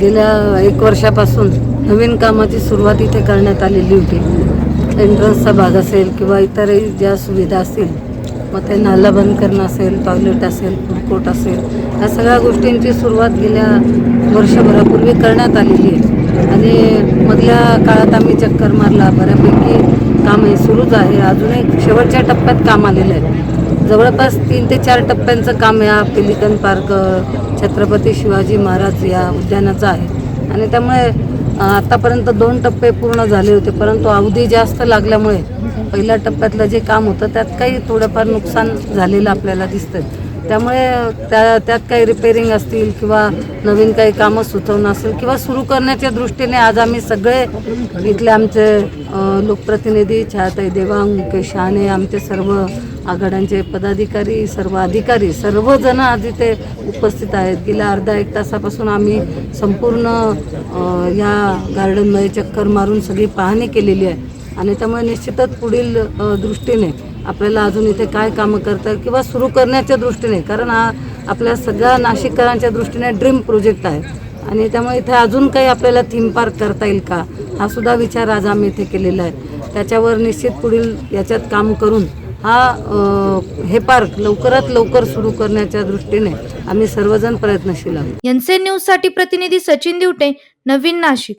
गेल्या एक वर्षापासून नवीन कामाची सुरुवात इथे करण्यात आलेली होती. एंट्रन्सचा भाग असेल किंवा इतरही ज्या सुविधा असतील मग ते नाला बंद करणं असेल टॉयलेट असेल फूड असेल या सगळ्या गोष्टींची सुरुवात गेल्या वर्षभरापूर्वी करण्यात आलेली आहे. आणि मधल्या काळात आम्ही चक्कर मारला बऱ्यापैकी काम हे सुरूच आहे. अजूनही शेवटच्या टप्प्यात काम आलेलं आहे. जवळपास तीन ते चार टप्प्यांचं काम या पिलिकन पार्क छत्रपती शिवाजी महाराज या उद्यानाचं आहे. आणि त्यामुळे आतापर्यंत दोन टप्पे पूर्ण झाले होते परंतु अवधी जास्त लागल्यामुळे पहिल्या टप्प्यातलं जे काम होतं त्यात काही थोडंफार नुकसान झालेलं आपल्याला दिसतं त्यामुळे त्या त्यात काही रिपेरिंग असतील किंवा नवीन काही कामं सुचवणं असेल किंवा सुरू करण्याच्या दृष्टीने आज आम्ही सगळे इथले आमचे लोकप्रतिनिधी छायाताई देवांग मुकेश शहाणे आमचे सर्व आघाड्यांचे पदाधिकारी सर्व अधिकारी सर्वजण आज इथे उपस्थित आहेत. गेल्या अर्धा एक तासापासून आम्ही संपूर्ण या गार्डनमध्ये चक्कर मारून सगळी पाहणी केलेली आहे. आणि त्यामुळे निश्चितच पुढील दृष्टीने आपल्याला अजून इथे काय कामं करतात किंवा सुरू करण्याच्या दृष्टीने कारण हा आपल्या सगळ्या नाशिककरांच्या दृष्टीने ड्रीम प्रोजेक्ट आहे. आणि त्यामुळे इथे अजून काही आपल्याला थीम पार्क करता येईल का हा सुद्धा विचार आज आम्ही इथे केलेला आहे. त्याच्यावर निश्चित पुढील याच्यात काम करून हा हे पार्क लवकरात लवकर सुरू करण्याच्या दृष्टीने आम्ही सर्वजण प्रयत्नशील आहोत. एनसे न्यूजसाठी प्रतिनिधी सचिन दिवटे नवीन नाशिक.